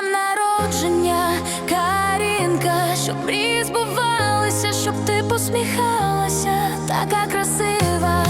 днем народження, Карінка, щоб різбувалися щоб ти посміхалася, така красива.